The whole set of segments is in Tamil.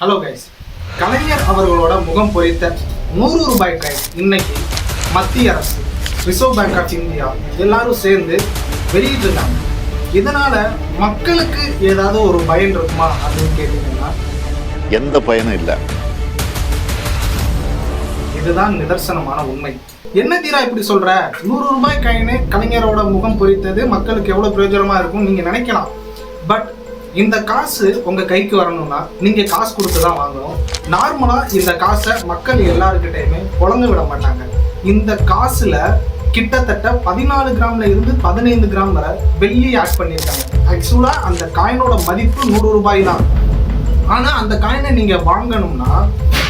ஹலோ கைஸ் கலைஞர் அவர்களோட முகம் பொறித்த நூறு ரூபாய் காயின் இன்னைக்கு மத்திய அரசு ரிசர்வ் பேங்க் ஆஃப் இந்தியா எல்லாரும் சேர்ந்து வெளியிட்டிருக்காங்க. இதனால மக்களுக்கு ஏதாவது ஒரு பயன் இருக்குமா அப்படின்னு கேட்டீங்கன்னா எந்த பயனும் இல்லை. இதுதான் நிதர்சனமான உண்மை. என்ன தீரா இப்படி சொல்ற? நூறு ரூபாய் காயினு கலைஞரோட முகம் பொறித்தது மக்களுக்கு எவ்வளவு பிரயோஜனமா இருக்கும் நீங்க நினைக்கலாம். பட் இந்த காசு உங்க கைக்கு வரணும்னா நீங்க காசு கொடுத்து தான் வாங்கணும். நார்மலா இந்த காசை மக்கள் எல்லாருக்கிட்டையுமே புழங்க விட மாட்டாங்க. இந்த காசுல கிட்டத்தட்ட பதினாலு கிராம்ல இருந்து பதினைந்து கிராம் வரை வெள்ளி ஆட் பண்ணியிருக்காங்க. ஆக்சுவலா அந்த காயினோட மதிப்பு நூறு ரூபாய் தான். ஆனா அந்த காயினை நீங்க வாங்கணும்னா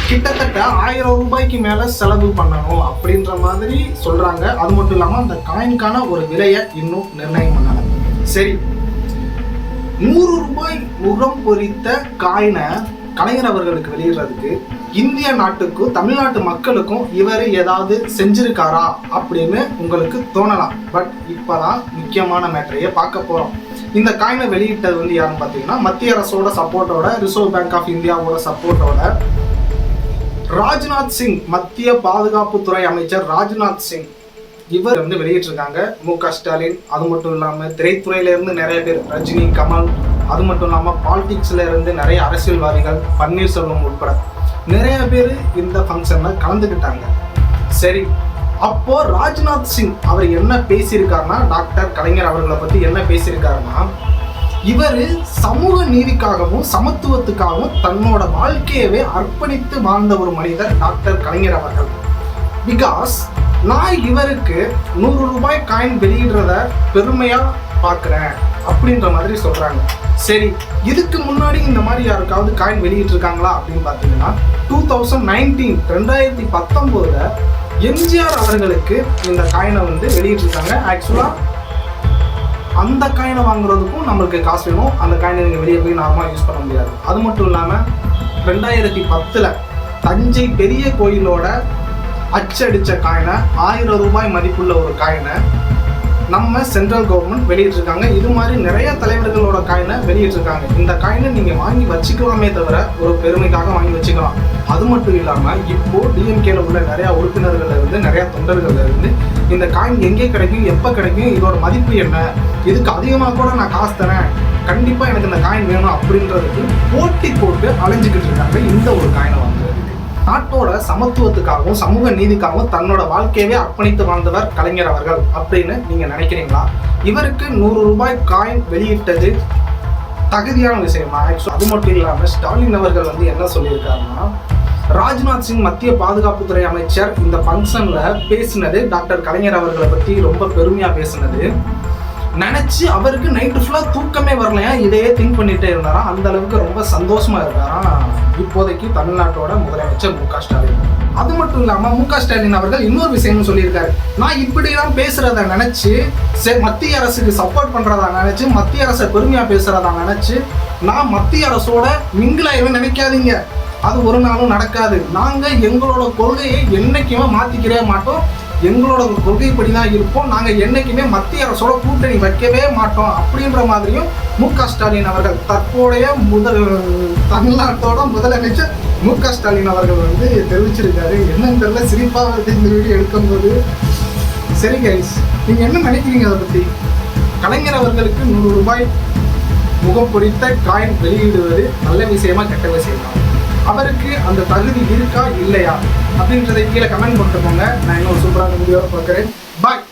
கிட்டத்தட்ட ஆயிரம் ரூபாய்க்கு மேல செலவு பண்ணணும் அப்படின்ற மாதிரி சொல்றாங்க. அது மட்டும் இல்லாம அந்த காயினுக்கான ஒரு விலையை இன்னும் நிர்ணயம் பண்ணல. சரி நூறு ரூபாய் முகம் பொறித்த காயினை கலைஞர் அவர்களுக்கு வெளியிடுறதுக்கு இந்திய நாட்டுக்கும் தமிழ்நாட்டு மக்களுக்கும் இவர் ஏதாவது செஞ்சிருக்காரா அப்படின்னு உங்களுக்கு தோணலாம். பட் இப்போதான் முக்கியமான மேட்டரையே பார்க்க போகிறோம் இந்த காயினை வெளியிட்டது வந்து யாருன்னு பார்த்தீங்கன்னா மத்திய அரசோட சப்போர்ட்டோட ரிசர்வ் பேங்க் ஆஃப் இந்தியாவோட சப்போர்ட்டோட ராஜ்நாத் சிங் மத்திய பாதுகாப்புத்துறை அமைச்சர் ராஜ்நாத் சிங். இவர் வந்து வெளியிட்டிருக்காங்க. மு க. ஸ்டாலின் அது மட்டும் இல்லாமல் திரைத்துறையிலேருந்து நிறைய பேர் ரஜினி கமல் அது மட்டும் இல்லாமல் பாலிடிக்ஸில் இருந்து நிறைய அரசியல்வாதிகள் பன்னீர்செல்வம் உட்பட நிறைய பேர் இந்த ஃபங்க்ஷனில் கலந்துக்கிட்டாங்க. சரி அப்போ ராஜ்நாத் சிங் அவர் என்ன பேசியிருக்காருன்னா டாக்டர் கலைஞர் அவர்களை பற்றி என்ன பேசியிருக்காருன்னா இவர் சமூக நீதிக்காகவும் சமத்துவத்துக்காகவும் தன்னோட வாழ்க்கையவே அர்ப்பணித்து வாழ்ந்த ஒரு மனிதர் டாக்டர் கலைஞர் அவர்கள். பிகாஸ் நான் இவருக்கு நூறு ரூபாய் காயின் வெளியிடுறத பெருமையா பார்க்குறேன் அப்படின்ற மாதிரி சொல்கிறாங்க சரி இதுக்கு முன்னாடி இந்த மாதிரி யாருக்காவது காயின் வெளியிட்டிருக்காங்களா அப்படின்னு பார்த்தீங்கன்னா டூ தௌசண்ட் நைன்டீன் ரெண்டாயிரத்தி பத்தொம்போதில் எம்ஜிஆர் அவர்களுக்கு இந்த காயினை வந்து வெளியிட்டிருக்காங்க. ஆக்சுவலாக அந்த காயினை வாங்குறதுக்கும் நம்மளுக்கு காசு வேணும். அந்த காயினை நீங்கள் வெளியே போய் நார்மலாக யூஸ் பண்ண முடியாது. அது மட்டும் இல்லாமல் ரெண்டாயிரத்தி பத்தில் தஞ்சை பெரிய கோயிலோட அச்சடித்த காயினை ஆயிரம் ரூபாய் மதிப்புள்ள ஒரு காயினை நம்ம சென்ட்ரல் கவர்மெண்ட் வெளியிட்டிருக்காங்க. இது மாதிரி நிறைய தலைவர்களோட காயினை வெளியிட்டிருக்காங்க. இந்த காயினை நீங்கள் வாங்கி வச்சுக்கலாமே தவிர ஒரு பெருமைக்காக வாங்கி வச்சுக்கலாம். அது மட்டும் இல்லாமல் இப்போ டிஎம்கேல உள்ள நிறையா உறுப்பினர்கள்ல இருந்து நிறையா தொண்டர்கள்ல இருந்து இந்த காயின் எங்கே கிடைக்கும் எப்போ கிடைக்கும் இதோட மதிப்பு என்ன? இதுக்கு அதிகமாக கூட நான் காசு தரேன். கண்டிப்பாக எனக்கு இந்த காயின் வேணும் அப்படின்றதுக்கு போட்டி போட்டு அலைஞ்சிக்கிட்டு இருக்காங்க இந்த ஒரு காயினை வாங்குறது நாட்டோட சமத்துவத்துக்காகவும் சமூக நீதிக்காகவும் தன்னோட வாழ்க்கையவே அர்ப்பணித்து வாழ்ந்தவர் கலைஞர் அவர்கள் அப்படின்னு நீங்க நினைக்கிறீங்களா? இவருக்கு நூறு ரூபாய் காயின் வெளியிட்டது தகுதியான விஷயமா? அது மட்டும் இல்லாம ஸ்டாலின் அவர்கள் வந்து என்ன சொல்லியிருக்காருன்னா ராஜ்நாத் சிங் மத்திய பாதுகாப்புத்துறை அமைச்சர் இந்த ஃபங்க்ஷனில் பேசினது டாக்டர் கலைஞர் அவர்களை பற்றி ரொம்ப பெருமையாக பேசினது. நினச்சி அவருக்கு நைட்டு ஃபுல்லாக தூக்கமே வரலையா இதையே திங்க் பண்ணிட்டே இருந்தாராம் அந்த அளவுக்கு ரொம்ப சந்தோஷமா இருக்காராம் இப்போதைக்கு தமிழ்நாட்டோட முதலமைச்சர் மு க ஸ்டாலின். அது மட்டும் இல்லாமல் மு க ஸ்டாலின் அவர்கள் இன்னொரு விஷயமும் சொல்லியிருக்காரு. நான் இப்படிலாம் பேசுறத நினைச்சு மத்திய அரசுக்கு சப்போர்ட் பண்றதா நினைச்சு மத்திய அரசை பெருமையா பேசுறதா நினைச்சு நான் மத்திய அரசோட மிங்கிலாயவே நினைக்காதீங்க. அது ஒரு நாளும் நடக்காது. நாங்க எங்களோட கொள்கையை என்னைக்குமே மாத்திக்கவே மாட்டோம். எங்களோட கொள்கைப்படி தான் இருப்போம். நாங்கள் என்னைக்குமே மத்திய அரசோட கூட்டணி வைக்கவே மாட்டோம். அப்படின்ற மாதிரியும் மு க ஸ்டாலின் அவர்கள் தற்போதைய முதல் தமிழ்நாட்டோட முதலமைச்சர் மு க ஸ்டாலின் அவர்கள் வந்து தெரிவிச்சிருக்காரு. என்னன்னு தெரியல சிரிப்பாக வருது இந்த வீடியோ எடுக்கும்போது. சரி கைஸ் நீங்கள் என்ன நினைக்கிறீங்க அதை பற்றி கலைஞர் அவர்களுக்கு நூறு ரூபாய் முகம் பொறித்த காயின் வெளியிடுவது நல்ல விஷயமா கெட்ட விஷயமா? அந்த தகுதி இருக்கா? இல்லையா? அப்படின்றதை கீழே கமெண்ட் பண்ணிட்டு போங்க நான் இன்னொரு சூப்பரான வீடியோவை பார்க்குறேன். பாய்